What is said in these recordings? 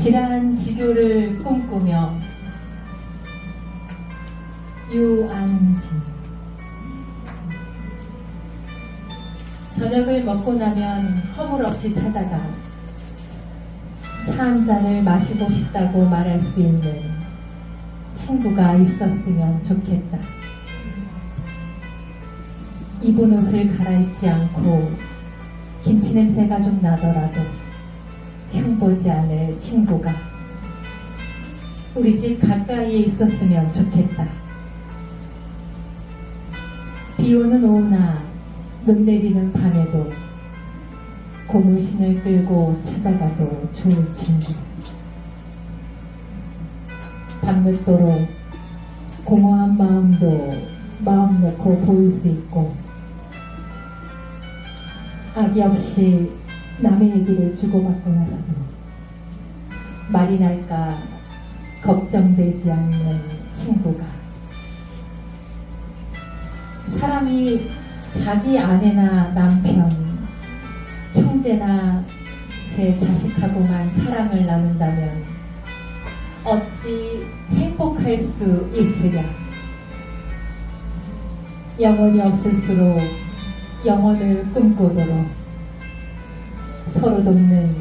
지란 지교를 꿈꾸며 유안진 저녁을 먹고 나면 허물없이 찾아가 차 한 잔을 마시고 싶다고 말할 수 있는 친구가 있었으면 좋겠다. 입은 옷을 갈아입지 않고 김치 냄새가 좀 나더라도 흉보지 않을 친구가 우리 집 가까이에 있었으면 좋겠다. 비 오는 오후나 눈 내리는 밤에도 고무신을 끌고 찾아가도 좋을 친구. 밤늦도록 공허한 마음도 마음 놓고 보일 수 있고 악이 없이 남의 얘기를 주고받고 나서도 말이 날까 걱정되지 않는 친구가 사람이 자기 아내나 남편, 형제나 제 자식하고만 사랑을 나눈다면 어찌 행복할 수 있으랴. 영혼이 없을수록 영혼을 꿈꾸도록 서로 돕는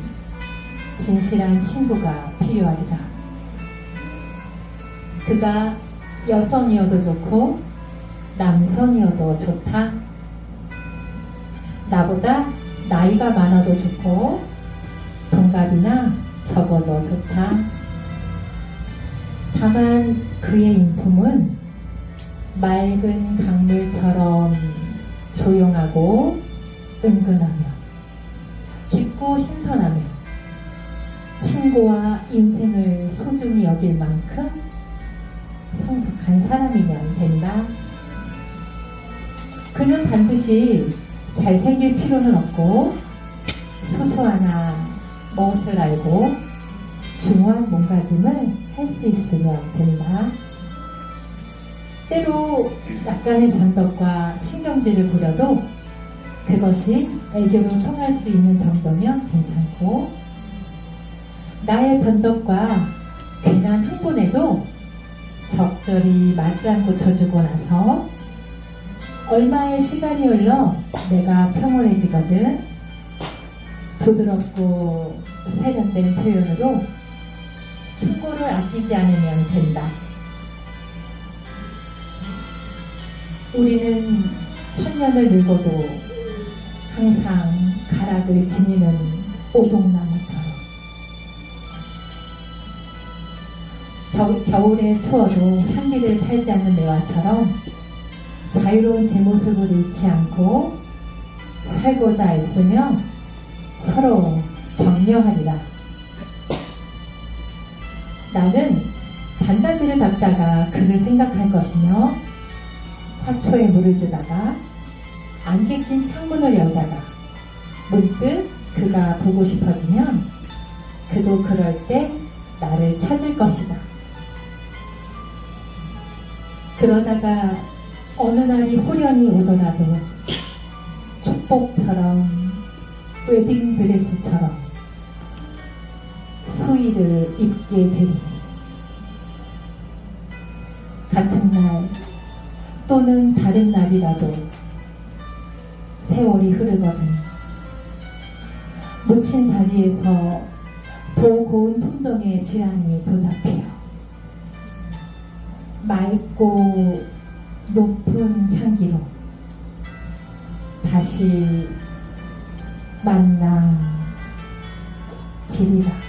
진실한 친구가 필요하리라. 그가 여성이어도 좋고 남성이어도 좋다. 나보다 나이가 많아도 좋고 동갑이나 적어도 좋다. 다만 그의 인품은 맑은 강물처럼 조용하고 은근하며 친구와 인생을 소중히 여길 만큼 성숙한 사람이면 된다. 그는 반드시 잘생길 필요는 없고 소소하나 멋을 알고 중요한 몸가짐을 할 수 있으면 된다. 때로 약간의 변덕과 신경질을 부려도 그것이 애교로 통할 수 있는 정도면 괜찮고 나의 변덕과 괜한 흥분에도 적절히 맞장구 쳐주고 나서 얼마의 시간이 흘러 내가 평온해지거든 부드럽고 세련된 표현으로 충고를 아끼지 않으면 된다. 우리는 천년을 늙어도 항상 가락을 지니는 오동나 겨, 겨울에 추워도 향기를 팔지 않는 매화처럼 자유로운 제 모습을 잃지 않고 살고자 애쓰며 서로 격려하리라. 나는 반다지를 닦다가 그를 생각할 것이며 화초에 물을 주다가 안개 낀 창문을 열다가 문득 그가 보고 싶어지면 그도 그럴 때 나를 찾을 것이다. 그러다가 어느 날이 호련히 오더라도 축복처럼 웨딩 드레스처럼 수의를 입게 되리니 같은 날 또는 다른 날이라도 세월이 흐르거든. 묻힌 자리에서 도 고운 품종의 질환이 도답해요 맑고 높은 향기로 다시 만나 지리라.